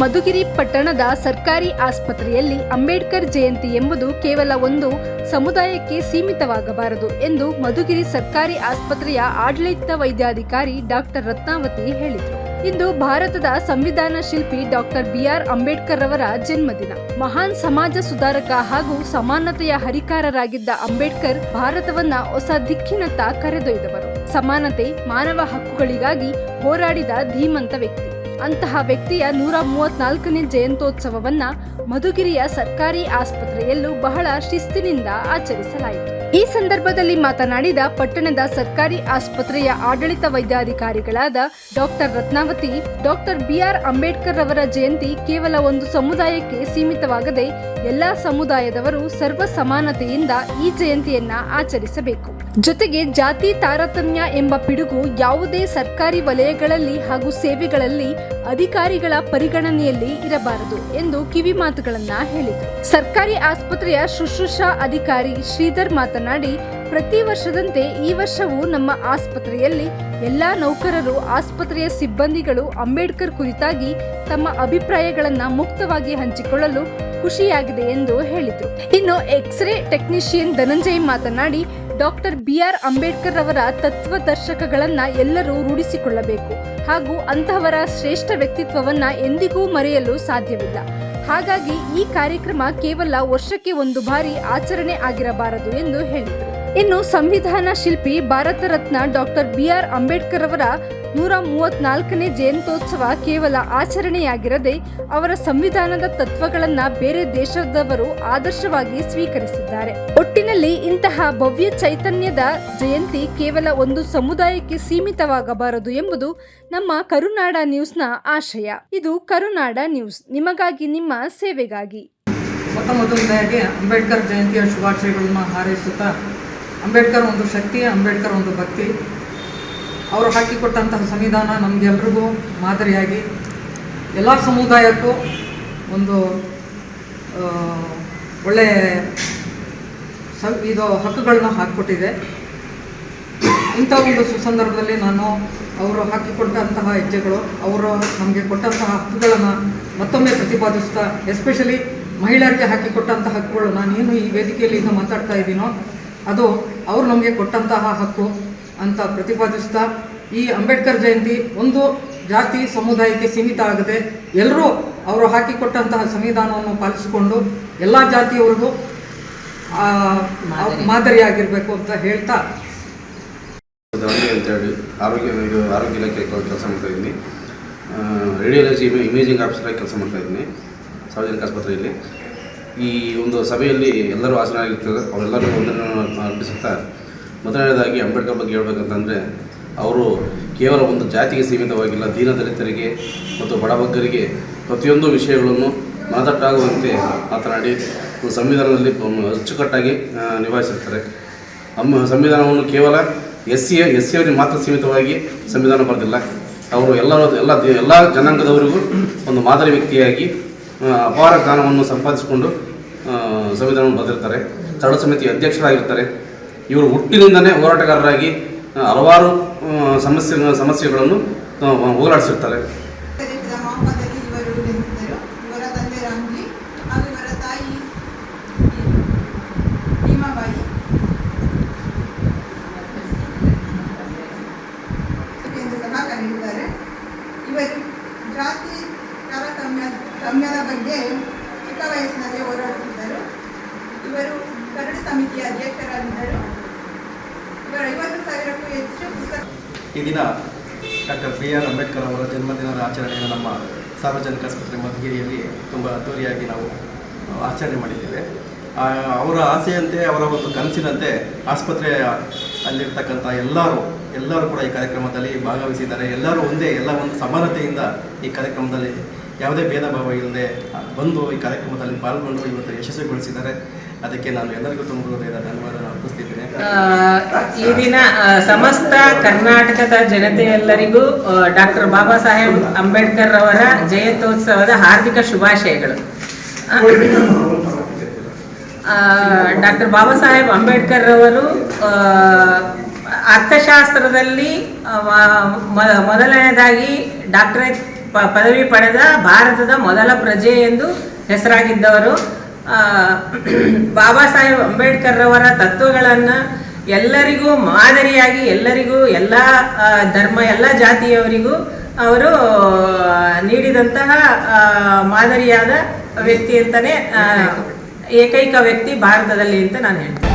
ಮಧುಗಿರಿ ಪಟ್ಟಣದ ಸರ್ಕಾರಿ ಆಸ್ಪತ್ರೆಯಲ್ಲಿ ಅಂಬೇಡ್ಕರ್ ಜಯಂತಿ ಎಂಬುದು ಕೇವಲ ಒಂದು ಸಮುದಾಯಕ್ಕೆ ಸೀಮಿತವಾಗಬಾರದು ಎಂದು ಮಧುಗಿರಿ ಸರ್ಕಾರಿ ಆಸ್ಪತ್ರೆಯ ಆಡಳಿತ ವೈದ್ಯಾಧಿಕಾರಿ ಡಾಕ್ಟರ್ ರತ್ನಾವತಿ ಹೇಳಿದರು. ಇಂದು ಭಾರತದ ಸಂವಿಧಾನ ಶಿಲ್ಪಿ ಡಾಕ್ಟರ್ ಬಿ ಆರ್ ಅಂಬೇಡ್ಕರ್ ಅವರ ಜನ್ಮದಿನ. ಮಹಾನ್ ಸಮಾಜ ಸುಧಾರಕ ಹಾಗೂ ಸಮಾನತೆಯ ಹರಿಕಾರರಾಗಿದ್ದ ಅಂಬೇಡ್ಕರ್ ಭಾರತವನ್ನ ಹೊಸ ದಿಕ್ಕಿನತ್ತ ಕರೆದೊಯ್ದವರು. ಸಮಾನತೆ, ಮಾನವ ಹಕ್ಕುಗಳಿಗಾಗಿ ಹೋರಾಡಿದ ಧೀಮಂತ ವ್ಯಕ್ತಿ. ಅಂತಹ ವ್ಯಕ್ತಿಯ ನೂರ ಮೂವತ್ನಾಲ್ಕನೇ ಜಯಂತ್ಯೋತ್ಸವವನ್ನ ಮಧುಗಿರಿಯ ಸರ್ಕಾರಿ ಆಸ್ಪತ್ರೆಯಲ್ಲೂ ಬಹಳ ಶಿಸ್ತಿನಿಂದ ಆಚರಿಸಲಾಯಿತು. ಈ ಸಂದರ್ಭದಲ್ಲಿ ಮಾತನಾಡಿದ ಪಟ್ಟಣದ ಸರ್ಕಾರಿ ಆಸ್ಪತ್ರೆಯ ಆಡಳಿತ ವೈದ್ಯಾಧಿಕಾರಿಗಳಾದ doctor Ratnavati, doctor B R Ambedkar ಅವರ ಜಯಂತಿ ಕೇವಲ ಒಂದು ಸಮುದಾಯಕ್ಕೆ ಸೀಮಿತವಾಗದೆ ಎಲ್ಲಾ ಸಮುದಾಯದವರು ಸರ್ವ ಸಮಾನತೆಯಿಂದ ಈ ಜಯಂತಿಯನ್ನ ಆಚರಿಸಬೇಕು. ಜೊತೆಗೆ ಜಾತಿ ತಾರತಮ್ಯ ಎಂಬ ಪಿಡುಗು ಯಾವುದೇ ಸರ್ಕಾರಿ ವಲಯಗಳಲ್ಲಿ ಹಾಗೂ ಸೇವೆಗಳಲ್ಲಿ ಅಧಿಕಾರಿಗಳ ಪರಿಗಣನೆಯಲ್ಲಿ ಇರಬಾರದು ಎಂದು ಕಿವಿ ಮಾತುಗಳನ್ನ ಹೇಳಿದರು. ಸರ್ಕಾರಿ ಆಸ್ಪತ್ರೆಯ ಶುಶ್ರೂಷಾ ಅಧಿಕಾರಿ ಶ್ರೀಧರ್ ಮಾತನಾಡಿ, ಪ್ರತಿ ವರ್ಷದಂತೆ ಈ ವರ್ಷವೂ ನಮ್ಮ ಆಸ್ಪತ್ರೆಯಲ್ಲಿ ಎಲ್ಲಾ ನೌಕರರು, ಆಸ್ಪತ್ರೆಯ ಸಿಬ್ಬಂದಿಗಳು ಅಂಬೇಡ್ಕರ್ ಕುರಿತಾಗಿ ತಮ್ಮ ಅಭಿಪ್ರಾಯಗಳನ್ನು ಮುಕ್ತವಾಗಿ ಹಂಚಿಕೊಳ್ಳಲು ಖುಷಿಯಾಗಿದೆ ಎಂದು ಹೇಳಿದರು. ಇನ್ನು ಎಕ್ಸ್ರೇ ಟೆಕ್ನಿಷಿಯನ್ ಧನಂಜಯ್ ಮಾತನಾಡಿ ಡಾಕ್ಟರ್ ಬಿ ಆರ್ ಅಂಬೇಡ್ಕರ್ ಅವರ ತತ್ವದರ್ಶಕಗಳನ್ನ ಎಲ್ಲರೂ ರೂಢಿಸಿಕೊಳ್ಳಬೇಕು. ಹಾಗೂ ಅಂತಹವರ ಶ್ರೇಷ್ಠ ವ್ಯಕ್ತಿತ್ವವನ್ನ ಎಂದಿಗೂ ಮರೆಯಲು ಸಾಧ್ಯವಿಲ್ಲ. ಹಾಗಾಗಿ ಈ ಕಾರ್ಯಕ್ರಮ ಕೇವಲ ವರ್ಷಕ್ಕೆ ಒಂದು ಬಾರಿ ಆಚರಣೆ ಆಗಿರಬಾರದು ಎಂದು ಹೇಳಿದರು. ಇನ್ನು ಸಂವಿಧಾನ ಶಿಲ್ಪಿ Bharat Ratna doctor B R Ambedkar ಅವರ ನೂರ ಮೂವತ್ನಾಲ್ಕನೇ ಜಯಂತ್ಯೋತ್ಸವ ಕೇವಲ ಆಚರಣೆಯಾಗಿರದೆ ಅವರ ಸಂವಿಧಾನದ ತತ್ವಗಳನ್ನ ಬೇರೆ ದೇಶದವರು ಆದರ್ಶವಾಗಿ ಸ್ವೀಕರಿಸಿದ್ದಾರೆ. ಒಟ್ಟಿನಲ್ಲಿ ಇಂತಹ ಭವ್ಯ ಚೈತನ್ಯದ ಜಯಂತಿ ಕೇವಲ ಒಂದು ಸಮುದಾಯಕ್ಕೆ ಸೀಮಿತವಾಗಬಾರದು ಎಂಬುದು ನಮ್ಮ ಕರುನಾಡ ನ್ಯೂಸ್ನ ಆಶಯ. ಇದು ಕರುನಾಡ ನ್ಯೂಸ್. ನಿಮಗಾಗಿ ನಿಮ್ಮ ಸೇವೆಗಾಗಿ. ಮೊತ್ತ ಮೊದಲನೇದಾಗಿ ಅಂಬೇಡ್ಕರ್ ಜಯಂತಿಯ ಶುಭಾಶಯಗಳನ್ನು ಹಾರೈಸುತ್ತಾ ಅಂಬೇಡ್ಕರ್ ಒಂದು ಶಕ್ತಿ, ಅಂಬೇಡ್ಕರ್ ಒಂದು ಭಕ್ತಿ. ಅವರು ಹಾಕಿಕೊಟ್ಟಂತಹ ಸಂವಿಧಾನ ನಮಗೆಲ್ರಿಗೂ ಮಾದರಿಯಾಗಿ, ಎಲ್ಲ ಸಮುದಾಯಕ್ಕೂ ಒಂದು ಒಳ್ಳೆಯ ಸ, ಇದು ಹಕ್ಕುಗಳನ್ನ ಹಾಕಿಕೊಟ್ಟಿದೆ. ಇಂಥ ಒಂದು ಸುಸಂದರ್ಭದಲ್ಲಿ ನಾನು ಅವರು ಹಾಕಿಕೊಟ್ಟಂತಹ ಹೆಜ್ಜೆಗಳು, ಅವರು ನಮಗೆ ಕೊಟ್ಟಂತಹ ಹಕ್ಕುಗಳನ್ನು ಮತ್ತೊಮ್ಮೆ ಪ್ರತಿಪಾದಿಸ್ತಾ ಎಸ್ಪೆಷಲಿ ಮಹಿಳೆಯರಿಗೆ ಹಾಕಿಕೊಟ್ಟಂತಹ ಹಕ್ಕುಗಳು, ನಾನೇನು ಈ ವೇದಿಕೆಯಲ್ಲಿ ಈಗ ಮಾತಾಡ್ತಾ ಇದ್ದೀನೋ ಅದು ಅವರು ನಮಗೆ ಕೊಟ್ಟಂತಹ ಹಕ್ಕು ಅಂತ ಪ್ರತಿಪಾದಿಸ್ತಾ ಈ ಅಂಬೇಡ್ಕರ್ ಜಯಂತಿ ಒಂದು ಜಾತಿ ಸಮುದಾಯಕ್ಕೆ ಸೀಮಿತ ಆಗದೆ ಎಲ್ಲರೂ ಅವರು ಹಾಕಿಕೊಟ್ಟಂತಹ ಸಂವಿಧಾನವನ್ನು ಪಾಲಿಸಿಕೊಂಡು ಎಲ್ಲ ಜಾತಿಯವರಿಗೂ ಆ, ಮಾದರಿಯಾಗಿರಬೇಕು ಅಂತ ಹೇಳ್ತಾ. ಅಂತೇಳಿ ಆರೋಗ್ಯ ಆರೋಗ್ಯ ಇಲಾಖೆ ಕೆಲಸ ಮಾಡ್ತಾ ಇದ್ದೀನಿ. ರೇಡಿಯಾಲಜಿ ಇಮೇಜಿಂಗ್ ಆಫೀಸರಾಗಿ ಕೆಲಸ ಮಾಡ್ತಾ ಇದ್ದೀನಿ. ಸಾರ್ವಜನಿಕ ಆಸ್ಪತ್ರೆಯಲ್ಲಿ. ಈ ಒಂದು ಸಭೆಯಲ್ಲಿ ಎಲ್ಲರೂ ಹಾಸನಾಗಿರ್ತಾರೆ ಅವರೆಲ್ಲರೂ ಒಂದನ್ನು ಅರ್ಪಿಸುತ್ತಾ ಮೊದಲನೇದಾಗಿ ಅಂಬೇಡ್ಕರ್ ಬಗ್ಗೆ ಹೇಳ್ಬೇಕಂತಂದರೆ, ಅವರು ಕೇವಲ ಒಂದು ಜಾತಿಗೆ ಸೀಮಿತವಾಗಿಲ್ಲ, ದೀನ ದಲಿತರಿಗೆ ಮತ್ತು ಬಡಬಗ್ಗರಿಗೆ ಪ್ರತಿಯೊಂದು ವಿಷಯಗಳನ್ನು ಮನದಟ್ಟಾಗುವಂತೆ ಮಾತನಾಡಿ ಸಂವಿಧಾನದಲ್ಲಿ ಅಚ್ಚುಕಟ್ಟಾಗಿ ನಿಭಾಯಿಸಿರ್ತಾರೆ. ನಮ್ಮ ಸಂವಿಧಾನವನ್ನು ಕೇವಲ ಎಸ್ ಸಿ ಎಸ್ ಸಿ ಅವರಿಗೆ ಮಾತ್ರ ಸೀಮಿತವಾಗಿ ಸಂವಿಧಾನ ಬರೆದಿಲ್ಲ. ಅವರು ಎಲ್ಲರೂ, ಎಲ್ಲ ಎಲ್ಲ ಜನಾಂಗದವರಿಗೂ ಒಂದು ಮಾದರಿ ವ್ಯಕ್ತಿಯಾಗಿ ಅಪಾರ ಜ್ಞಾನವನ್ನು ಸಂಪಾದಿಸಿಕೊಂಡು ಸಂವಿಧಾನವನ್ನು ಬರೆದಿರ್ತಾರೆ. ತಡ ಸಮಿತಿ ಅಧ್ಯಕ್ಷರಾಗಿರ್ತಾರೆ. ಇವರು ಹುಟ್ಟಿನಿಂದನೇ ಹೋರಾಟಗಾರರಾಗಿ ಹಲವಾರು ಸಮಸ್ಯೆ, ಸಮಸ್ಯೆಗಳನ್ನು ಹೋಗಲಾಡಿಸಿರ್ತಾರೆ. ಇವರು ಜಾತಿ ತಾರತಮ್ಯ ತಮ್ಯದ ಬಗ್ಗೆ ಚಿಕ್ಕ ವಯಸ್ಸಿನಲ್ಲಿ ಹೋರಾಡುತ್ತಿದ್ದರು ಇವರು ಕರಡು ಸಮಿತಿಯ ಅಧ್ಯಕ್ಷರಾಗಿದ್ದರು. ಇವರು ಐವತ್ತು ಸಾವಿರಕ್ಕೂ ಹೆಚ್ಚು ಈ ದಿನ ಡಾಕ್ಟರ್ ಬಿ ಆರ್ ಅಂಬೇಡ್ಕರ್ ಅವರ ಜನ್ಮದಿನದ ಆಚರಣೆಯನ್ನು ನಮ್ಮ ಸಾರ್ವಜನಿಕ ಆಸ್ಪತ್ರೆ ಮಧುಗಿರಿಯಲ್ಲಿ ತುಂಬ ಅದ್ದೂರಿಯಾಗಿ ನಾವು ಆಚರಣೆ ಮಾಡಿದ್ದೇವೆ. ಅವರ ಆಸೆಯಂತೆ, ಅವರ ಒಂದು ಕನಸಿನಂತೆ ಆಸ್ಪತ್ರೆಯ ಅಲ್ಲಿರ್ತಕ್ಕಂಥ ಎಲ್ಲರೂ ಎಲ್ಲರೂ ಕೂಡ ಈ ಕಾರ್ಯಕ್ರಮದಲ್ಲಿ ಭಾಗವಹಿಸಿದ್ದಾರೆ. ಎಲ್ಲರೂ ಒಂದೇ, ಎಲ್ಲ ಒಂದು ಸಮಾನತೆಯಿಂದ ಈ ಕಾರ್ಯಕ್ರಮದಲ್ಲಿ ಯಾವುದೇ ಭೇದ ಭಾವ ಇಲ್ಲದೆ ಬಂದು ಈ ಕಾರ್ಯಕ್ರಮದಲ್ಲಿ ಪಾಲ್ಗೊಂಡು ಇವತ್ತು ಯಶಸ್ವಿಗೊಳಿಸಿದ್ದಾರೆ. ಅದಕ್ಕೆ ನಾನು ಎಲ್ಲರಿಗೂ ತುಂಬ ಹೃದಯದ ಧನ್ಯವಾದ ಅರ್ಪಿಸ್ತಿದ್ದೇನೆ ಈ ದಿನ ಸಮಸ್ತ ಕರ್ನಾಟಕದ ಜನತೆಯೆಲ್ಲರಿಗೂ ಡಾಕ್ಟರ್ ಬಾಬಾ ಸಾಹೇಬ್ ಅಂಬೇಡ್ಕರ್ ಅವರ ಜಯಂತ್ಯೋತ್ಸವದ ಹಾರ್ದಿಕ ಶುಭಾಶಯಗಳು. ಡಾಕ್ಟರ್ ಬಾಬಾ ಸಾಹೇಬ್ ಅಂಬೇಡ್ಕರ್ ಅವರು ಅರ್ಥಶಾಸ್ತ್ರದಲ್ಲಿ ಮೊದಲನೇದಾಗಿ ಡಾಕ್ಟರೇಟ್ ಪದವಿ ಪಡೆದ ಭಾರತದ ಮೊದಲ ಪ್ರಜೆ ಎಂದು ಹೆಸರಾಗಿದ್ದವರು. ಬಾಬಾ ಸಾಹೇಬ್ ಅಂಬೇಡ್ಕರ್ ರವರ ತತ್ವಗಳನ್ನು ಎಲ್ಲರಿಗೂ ಮಾದರಿಯಾಗಿ ಎಲ್ಲರಿಗೂ ಎಲ್ಲ ಧರ್ಮ, ಎಲ್ಲ ಜಾತಿಯವರಿಗೂ ಅವರು ನೀಡಿದಂತಹ ಮಾದರಿಯಾದ ವ್ಯಕ್ತಿ ಅಂತಲೇ ಏಕೈಕ ವ್ಯಕ್ತಿ ಭಾರತದಲ್ಲಿ ಅಂತ ನಾನು ಹೇಳ್ತೀನಿ.